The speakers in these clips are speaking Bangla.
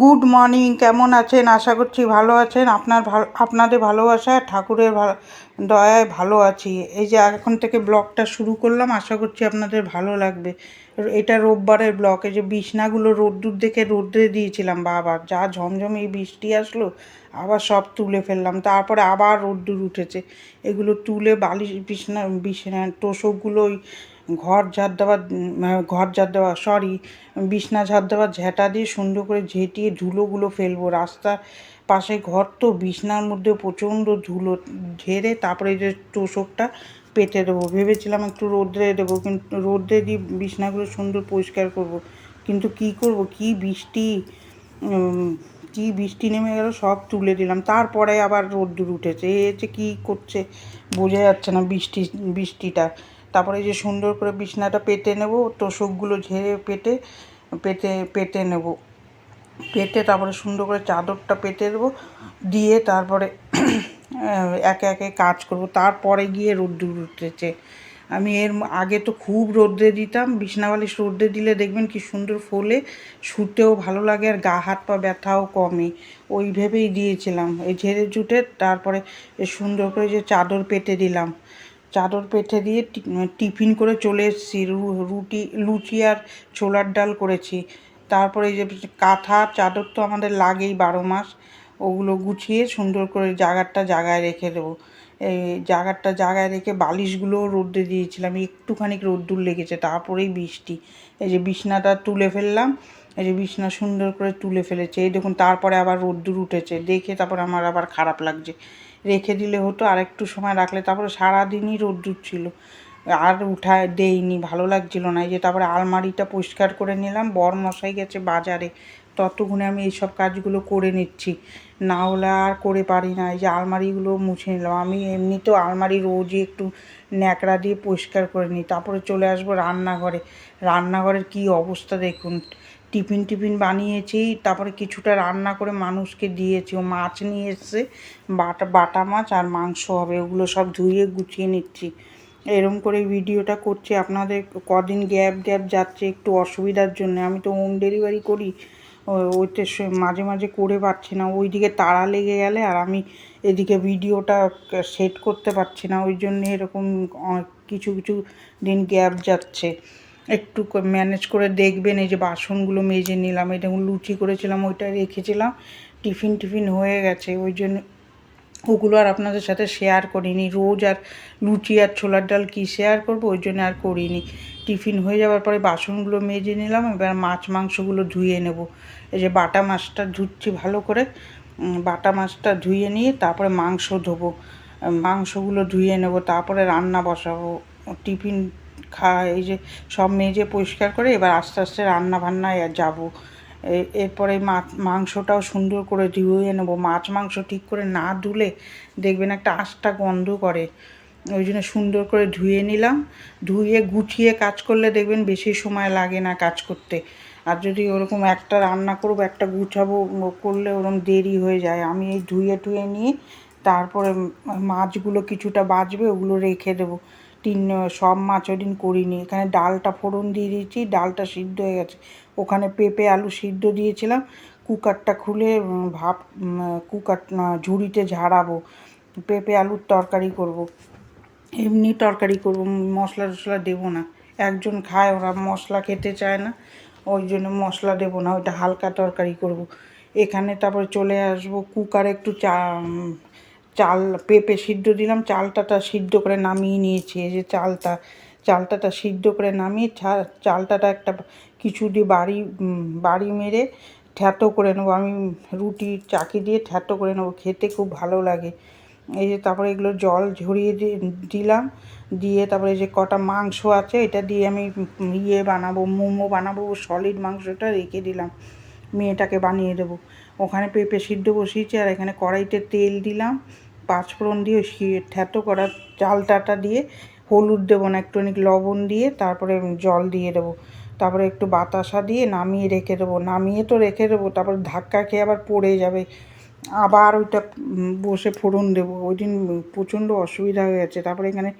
গুড মর্নিং, কেমন আছেন? আশা করছি ভালো আছেন। আপনার ভালো আপনাদের ভালোবাসা ঠাকুরের দয়ায় ভালো আছি। এই যে এখন থেকে ব্লগটা শুরু করলাম, আশা করছি আপনাদের ভালো লাগবে। এটা রোববারের ব্লগ, এই যে বিছনাগুলো রোদ্দুর দেখে রোদ্রে দিয়েছিলাম, বাবা। যা ঝমঝমে এই বৃষ্টি আসলো, আবার সব তুলে ফেললাম। তারপরে আবার রোদ্দুর উঠেছে। এগুলো তুলে বালিশ, বিছনা বিছনা, তোষকগুলো ওই ঘর ঝাড় দেওয়া ঘর ঝাড় দেওয়া সরি বিছনা ঝাড় দেওয়া ঝেঁটা দিয়ে সুন্দর করে ঝেঁটিয়ে ধুলোগুলো ফেলব। রাস্তার পাশে ঘর তো, বিছনার মধ্যে প্রচণ্ড ধুলো, ঝেড়ে তারপরে যে তোষকটা পেতে দেবো। ভেবেছিলাম একটু রোদ্রে দেবো, কিন্তু রোদ্রে দিয়ে বিছনাগুলো সুন্দর পরিষ্কার করব। কিন্তু কি করব? কি বৃষ্টি কি বৃষ্টি নেমে গেল সব তুলে দিলাম। তারপরে আবার রোদ্দুর উঠেছে। এ যে কী করছে, বোঝা যাচ্ছে না বৃষ্টি, বৃষ্টিটা। তারপরে যে সুন্দর করে বিছনাটা পেতে নেব, তোষকগুলো ঝেড়ে পেটে পেতে পেতে নেব। পেতে তারপরে সুন্দর করে চাদরটা পেতে দেবো, দিয়ে তারপরে একে একে কাজ করব। তারপরে গিয়ে রোদ্দুর উঠেছে। আমি এর আগে তো খুব রোদ্রে দিতাম বিছনাবালিশ রোদ্রে দিলে দেখবেন কি সুন্দর ফোলে শুতেও ভালো লাগে আর গা হাত পা ব্যথাও কমে। ওই ভেবেই দিয়েছিলাম। এই ঝেড়ে জুটে তারপরে সুন্দর করে যে চাদর পেতে দিলাম। চাদর পেতে দিয়ে টিফিন করে চলে এসেছি। রুটি, লুচি আর ছোলার ডাল করেছি। তারপরে এই যে কাঁথা, চাদর তো আমাদের লাগেই বারো মাস। ওগুলো গুছিয়ে সুন্দর করে জাগারটা জাগায় রেখে দেবো। এই জাগারটা জাগায় রেখে বালিশগুলোও রোদ্রে দিয়েছিলাম। একটুখানি রোদ্দুর লেগেছে, তারপরেই বৃষ্টি। এই যে বিছনাটা তুলে ফেললাম। এই যে বিছনা সুন্দর করে তুলে ফেলেছে। এই দেখুন, তারপরে আবার রোদ্দুর উঠেছে। দেখে তারপর আমার আবার খারাপ লাগছে। রেখে দিলে হতো, আর একটু সময় রাখলে। তারপরে সারাদিনই রোদ্দুর ছিল। আর উঠায় দেইনি, ভালো লাগছিল না। এই যে তারপরে আলমারিটা পরিষ্কার করে নিলাম বর মশাই গেছে বাজারে। ততক্ষণে আমি এইসব কাজগুলো করে নিচ্ছি। না হলে আর করে পারি না। এই যে আলমারিগুলো মুছে নিলাম। আমি এমনিতেও আলমারি রোজই একটু ন্যাকড়া দিয়ে পরিষ্কার করে নিই। তারপরে চলে আসব রান্নাঘরে। রান্নাঘরের কি অবস্থা দেখুন। টিফিন টিফিন বানিয়েছি, তারপরে কিছুটা রান্না করে মানুষকে দিয়েছি। ও মাছ নিয়ে এসছে, বাটা বাটা মাছ আর মাংস হবে, ওগুলো সব ধুয়ে গুছিয়ে নিচ্ছি। এরম করে ভিডিওটা করছি। আপনাদের কদিন গ্যাপ গ্যাপ যাচ্ছে একটু অসুবিধার জন্য। আমি তো হোম ডেলিভারি করি ওইতে মাঝে মাঝে করে পারছি না। ওইদিকে তাড়া লেগে গেলে আর আমি এদিকে ভিডিওটা সেট করতে পারছি না। ওই জন্য এরকম কিছু কিছু দিন গ্যাপ যাচ্ছে। একটু ম্যানেজ করে দেখবেন, এই যে বাসনগুলো মেজে নিলাম, এটা লুচি করেছিলাম, ওইটা রেখেছিলাম, টিফিন টিফিন হয়ে গেছে, ওই জন্য ওগুলো আর আপনাদের সাথে শেয়ার করিনি, রোজ আর লুচি আর ছোলার ডাল কি শেয়ার করব, ওই জন্য আর করিনি, টিফিন হয়ে যাওয়ার পরে বাসনগুলো মেজে নিলাম, এবার মাছ মাংসগুলো ধুয়ে নেব, এই যে বাটা মাছটা ধুচ্ছি ভালো করে বাটা মাছটা ধুয়ে নিয়ে তারপরে মাংস ধোবো, মাংসগুলো ধুয়ে নেব, তারপরে রান্না বসাবো, টিফিন খা এই যে সব মেজে পরিষ্কার করে এবার আস্তে আস্তে রান্না বান্নায় আর যাব। এরপরে মাছ মাংসটাও সুন্দর করে ধুয়ে নেব। মাছ মাংস ঠিক করে না ধুলে দেখবেন একটা আঁশটা গন্ধ করে। ওই জন্য সুন্দর করে ধুয়ে নিলাম। ধুয়ে গুছিয়ে কাজ করলে দেখবেন বেশি সময় লাগে না কাজ করতে। আর যদি ওরকম একটা রান্না করব, একটা গুছাবো করলে ওরকম দেরি হয়ে যায়। আমি এই ধুয়ে টুয়ে নিয়ে তারপরে মাছগুলো কিছুটা বাঁচবে ওগুলো রেখে দেবো। তিন সব মাছ ওই দিন করিনি। এখানে ডালটা ফোড়ন দিয়ে দিয়েছি, ডালটা সিদ্ধ হয়ে গেছে। ওখানে পেঁপে, আলু সিদ্ধ দিয়েছিলাম। কুকারটা খুলে ভাপ কুকার ঝুড়িতে ঝাড়াবো। পেঁপে, আলুর তরকারি করব। এমনি তরকারি করব, মশলা টশলা দেবো না। একজন খায়, ওরা মশলা খেতে চায় না। ওই জন্য মশলা দেবো না, ওইটা হালকা তরকারি করব। এখানে তারপরে চলে আসব, কুকারে একটু চা চাল পেঁপে সিদ্ধ দিলাম, চালটাটা সিদ্ধ করে নামিয়ে নিয়েছি। এই যে চালটা, চালটাটা সিদ্ধ করে নামিয়ে চালটাটা একটা কিছু দিয়ে বাড়ি বাড়ি মেরে থ্যাতো করে নেব। আমি রুটি, চাকি দিয়ে থ্যাতো করে নেব। খেতে খুব ভালো লাগে। এই যে তারপরে এগুলো জল ঝরিয়ে দিলাম। দিয়ে তারপরে যে কটা মাংস আছে, এটা দিয়ে আমি ইয়ে বানাবো, মোমো বানাবো সলিড মাংসটা রেখে দিলাম। মেয়েটাকে বানিয়ে দেবো। ওখানে পেঁপে সিদ্ধ বসিয়েছি আর এখানে কড়াইতে তেল দিলাম। পাঁচফোড়ন দিয়ে থ্যাতো করা চালটাটা দিয়ে হলুদ দেবো না একটুখানি লবণ দিয়ে তারপরে জল দিয়ে দেবো। তারপরে একটু বাতাসা দিয়ে নামিয়ে রেখে দেবো। নামিয়ে তো রেখে দেবো, তারপর ধাক্কা খেয়ে আবার পড়ে যাবে। আবার ওইটা বসে ফোড়ন দেবো। ওই দিন প্রচণ্ড অসুবিধা হয়ে গেছে। তারপরে এখানে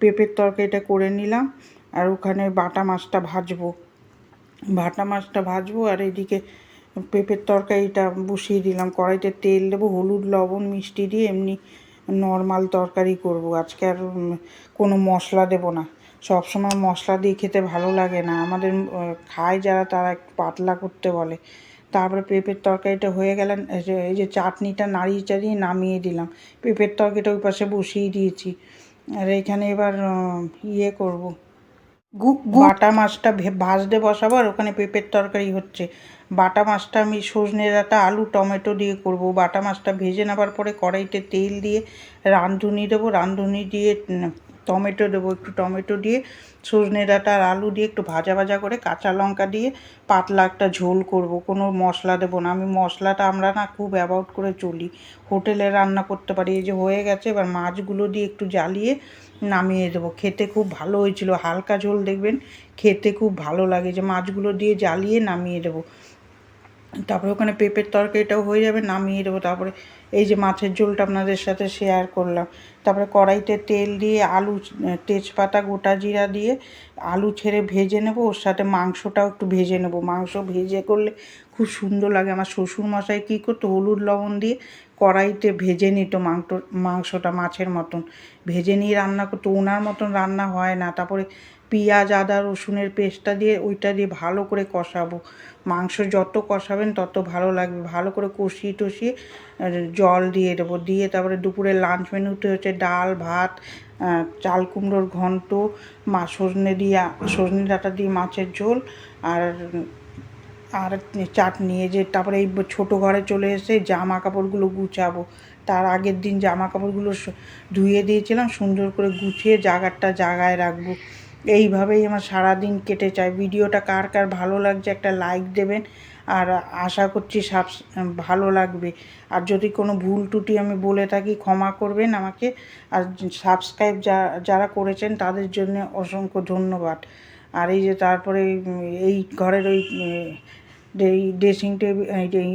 পেঁপের তরকারিটা করে নিলাম আর ওখানে বাটা মাছটা ভাজবো। বাটা মাছটা ভাজবো আর এদিকে পেঁপের তরকারিটা বসিয়ে দিলাম। কড়াইতে তেল দেবো, হলুদ, লবণ, মিষ্টি দিয়ে এমনি নর্মাল তরকারি করব। আজকে আর কোনো মশলা দেব না। সব সময় মশলা দিয়ে খেতে ভালো লাগে না। আমাদের খায় যারা, তারা একটু পাতলা করতে বলে। তারপরে পেঁপের তরকারিটা হয়ে যে, এই যে চাটনিটা নাড়িয়ে চাড়িয়ে নামিয়ে দিলাম। পেঁপের তরকারিটা ওই পাশে বসিয়ে দিয়েছি। আর এখানে এবার ইয়ে করব। বাটা মাছটা ভাজতে বসাবো ওখানে পেঁপের তরকারি হচ্ছে। বাটা মাছটা আমি সজনে ডাঁটা, আলু, টমেটো দিয়ে করব। বাটা মাছটা ভেজে নেবার পরে কড়াইতে তেল দিয়ে রাঁধুনি দেবো। রাঁধুনি দিয়ে টমেটো দেবো, একটু টমেটো দিয়ে, সজনে ডাঁটা আর আলু দিয়ে একটু ভাজা ভাজা করে কাঁচা লঙ্কা দিয়ে পাতলা একটা ঝোল করব, কোনো মশলা দেবো না। আমি মশলাটা আমরা না খুব অ্যাভয়েড করে চলি। হোটেলে রান্না করতে পারি, এই যে হয়ে গেছে, এবার মাছগুলো দিয়ে একটু জ্বালিয়ে নামিয়ে দেবো। খেতে খুব ভালো হয়েছিল, হালকা ঝোল দেখবেন, খেতে খুব ভালো লাগে। যে মাছগুলো দিয়ে জ্বালিয়ে নামিয়ে দেবো। তারপরে ওখানে পেঁপের তরকারিটাও হয়ে যাবে, নামিয়ে দেবো। তারপরে এই যে মাছের ঝোলটা আপনাদের সাথে শেয়ার করলাম। তারপরে কড়াইতে তেল দিয়ে আলু তেজপাতা, গোটা জিরা দিয়ে আলু ছেড়ে ভেজে নেব। ওর সাথে মাংসটাও একটু ভেজে নেব। মাংস ভেজে করলে খুব সুন্দর লাগে। আমার শ্বশুর মশাই কী করতো? হলুদ লবণ দিয়ে কড়াইতে ভেজে নিত মাংস, মাংসটা মাছের মতন। ভেজে নিয়ে রান্না করতো। ওনার মতন রান্না হয় না। তারপরে পেঁয়াজ, আদা, রসুনের পেস্টটা দিয়ে ওইটা দিয়ে ভালো করে কষাবো। মাংস যত কষাবেন তত ভালো লাগবে। ভালো করে কষিয়ে টষিয়ে জল দিয়ে দেবো। দিয়ে তারপরে দুপুরে লাঞ্চ মেনুতে হচ্ছে ডাল, ভাত চাল কুমড়োর ঘন্ট, মা সজনে দিয়ে, সজনে ডাঁটা দিয়ে মাছের ঝোল আর আর চাটনি। এই যে তারপরে এই ছোটো ঘরে চলে এসে জামা কাপড়গুলো গুছাবো। তার আগের দিন জামা কাপড়গুলো ধুয়ে দিয়েছিলাম। সুন্দর করে গুছিয়ে জায়গাটা জায়গায় রাখব। এইভাবেই আমার সারাদিন কেটে যায়। ভিডিওটা কার কার ভালো লাগছে একটা লাইক দেবেন। আর আশা করছি সাব, ভালো লাগবে। আর যদি কোনো ভুল ত্রুটি আমি বলে থাকি, ক্ষমা করবেন আমাকে। আর সাবস্ক্রাইব যা, যারা করেছেন তাদের জন্য অসংখ্য ধন্যবাদ। আর এই যে তারপরে, এই ঘরের ওই ড্রেসিং টেবিল এই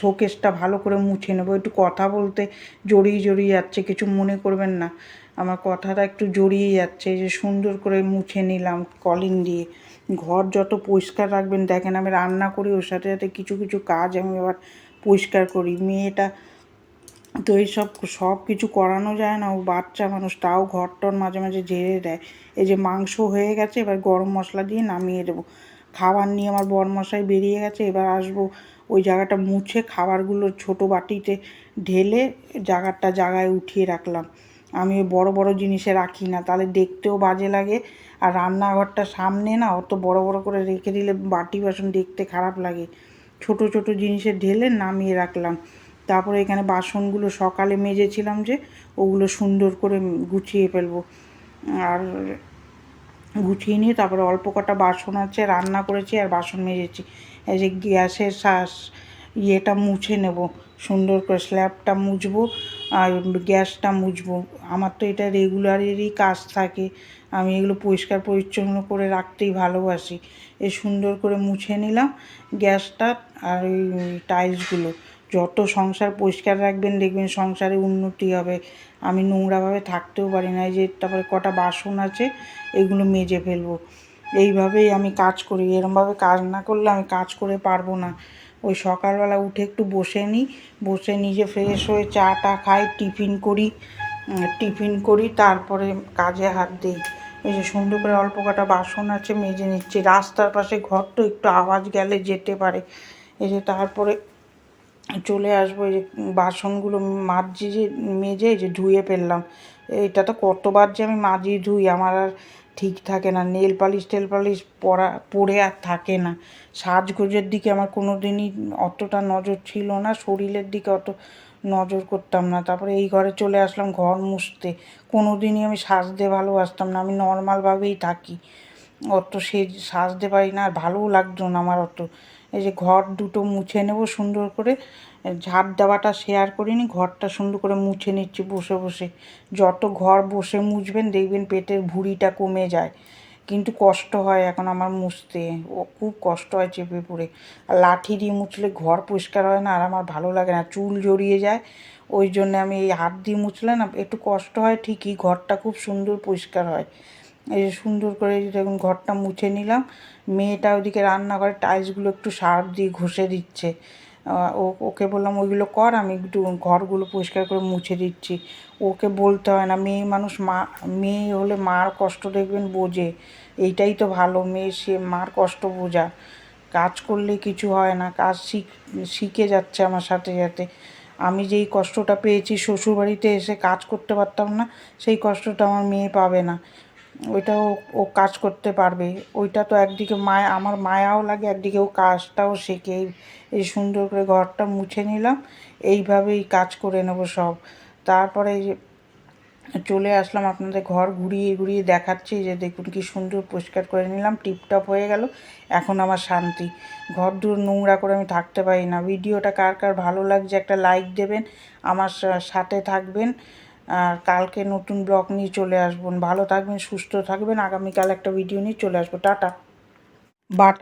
শোকেসটা ভালো করে মুছে নেব। একটু কথা বলতে জড়িয়ে জড়িয়ে যাচ্ছে, কিছু মনে করবেন না। আমার কথাটা একটু জড়িয়ে যাচ্ছে যে সুন্দর করে মুছে নিলাম কলিং দিয়ে। ঘর যত পরিষ্কার রাখবেন, দেখেন আমি রান্না করি, ওর সাথে সাথে কিছু কিছু কাজ আমি আবার পরিষ্কার করি। মেয়েটা তো এইসব সব কিছু করানো যায় না, ও বাচ্চা মানুষ, তাও ঘর টর মাঝে মাঝে ঝেড়ে দেয়। এই যে মাংস হয়ে গেছে, এবার গরম মশলা দিয়ে নামিয়ে দেবো। খাবার নিয়ে আমার বরমশাই বেরিয়ে গেছে, এবার আসব ওই জায়গাটা মুছে, খাবারগুলো ছোটো বাটিতে ঢেলে জায়গাটা জায়গায় উঠিয়ে রাখলাম। আমি বড় বড় জিনিসে রাখি না, তাহলে দেখতেও বাজে লাগে। আর রান্নাঘরটা সামনে না, অত বড় বড় করে রেখে দিলে বাটি বাসন দেখতে খারাপ লাগে। ছোট ছোট জিনিসে ঢেলে নামিয়ে রাখলাম। তারপরে এখানে বাসনগুলো সকালে মেজেছিলাম যে, ওগুলো সুন্দর করে গুছিয়ে ফেলব। আর গুছিয়ে নিয়ে তারপরে অল্প কটা বাসন আছে, রান্না করেছি আর বাসন মেজেছি। এই যে গ্যাসের শ্বাস ইয়েটা মুছে নেব, সুন্দর করে স্ল্যাবটা মুছবো। আর গ্যাসটা মুছবো। আমার তো এটা রেগুলারেরই কাজ থাকে। আমি এগুলো পরিষ্কার পরিচ্ছন্ন করে রাখতেই ভালোবাসি। এ সুন্দর করে মুছে নিলাম গ্যাসটা আর ওই টাইলসগুলো যত সংসার পরিষ্কার রাখবেন, দেখবেন সংসারে উন্নতি হবে। আমি নোংরাভাবে থাকতেও পারি না। এই যে তারপরে কটা বাসন আছে, এগুলো মেজে ফেলব। এইভাবেই আমি কাজ করি। এরমভাবে কাজ না করলে আমি কাজ করে পারব না। ওই সকালবেলা উঠে একটু বসে নিই। বসে নিজে ফ্রেশ হয়ে চা টা খাই, টিফিন করি টিফিন করি, তারপরে কাজে হাত দিই। এই যে সুন্দর করে অল্প কটা বাসন আছে মেজে নিচ্ছি। রাস্তার পাশে ঘর তো একটু আওয়াজ গেলে যেতে পারে। এই যে তারপরে চলে আসব, এই যে বাসনগুলো মাজি যে, মেজে এই যে ধুয়ে ফেললাম। এটা তো কতবার যে আমি মাজি ধুই, আমার আর ঠিক থাকে না নেল পালিশ তেল পালিশ পরা, পরে আর থাকে না। সাজগোজের দিকে আমার কোনো দিনই অতটা নজর ছিল না, শরীরের দিকে অত নজর করতাম না। তারপরে এই ঘরে চলে আসলাম ঘর মুছতে। কোনো দিনই আমি সাজতে ভালোবাসতাম না, আমি নর্মালভাবেই থাকি। অত সে, সাজতে পারি না, আর ভালোও লাগতো না আমার অত। এই যে ঘর দুটো মুছে নেব সুন্দর করে। ঝাড় দেওয়াটা শেয়ার করিনি, ঘরটা সুন্দর করে মুছে নিচ্ছি বসে বসে। যত ঘর বসে মুছবেন দেখবেন পেটের ভুঁড়িটা কমে যায়। কিন্তু কষ্ট হয় এখন আমার মুছতে। ও খুব কষ্ট হয় চেপে পড়ে। আর লাঠি দিয়ে মুছলে ঘর পরিষ্কার হয় না আর আমার ভালো লাগে না, চুল জড়িয়ে যায়। ওই জন্য আমি এই হাত দিয়ে মুছলে না, একটু কষ্ট হয় ঠিকই, ঘরটা খুব সুন্দর পরিষ্কার হয়। এই যে সুন্দর করে দেখুন ঘরটা মুছে নিলাম। মেয়েটা ওদিকে রান্নাঘরে টাইলসগুলো একটু সার্ফ দিয়ে ঘষে দিচ্ছে। ও ওকে বললাম, ওইগুলো কর, আমি একটু ঘরগুলো পরিষ্কার করে মুছে দিচ্ছি। ওকে বলতে হয় না, মেয়ে মানুষ মা, মেয়ে হলে মার কষ্ট দেখবেন বোঝে। এইটাই তো ভালো, মেয়ে সে মার কষ্ট বোঝা। কাজ করলে কিছু হয় না, কাজ শিখ, শিখে যাচ্ছে আমার সাথে সাথে। আমি যেই কষ্টটা পেয়েছি, শ্বশুরবাড়িতে এসে কাজ করতে পারতাম না, সেই কষ্টটা আমার মেয়ে পাবে না। ওইটাও ও কাজ করতে পারবে। ওইটা তো একদিকে মায়া, আমার মায়াও লাগে, একদিকে ও কাজটাও শেখে। এই এই সুন্দর করে ঘরটা মুছে নিলাম, এইভাবেই কাজ করে নেব সব। তারপরে চলে আসলাম আপনাদের ঘর ঘুরিয়ে ঘুরিয়ে দেখাচ্ছি, যে দেখুন কি সুন্দর পরিষ্কার করে নিলাম, টিপটপ হয়ে গেল, এখন আমার শান্তি। ঘর দূর নোংরা করে আমি থাকতে পারি না। ভিডিওটা কার কার ভালো লাগছে একটা লাইক দেবেন, আমার সাথে থাকবেন। আর কালকে নতুন ব্লগ নিয়ে চলে আসবেন ভালো থাকবেন, সুস্থ থাকবেন। আগামীকাল একটা ভিডিও নিয়ে চলে আসব। টাটা। বাটা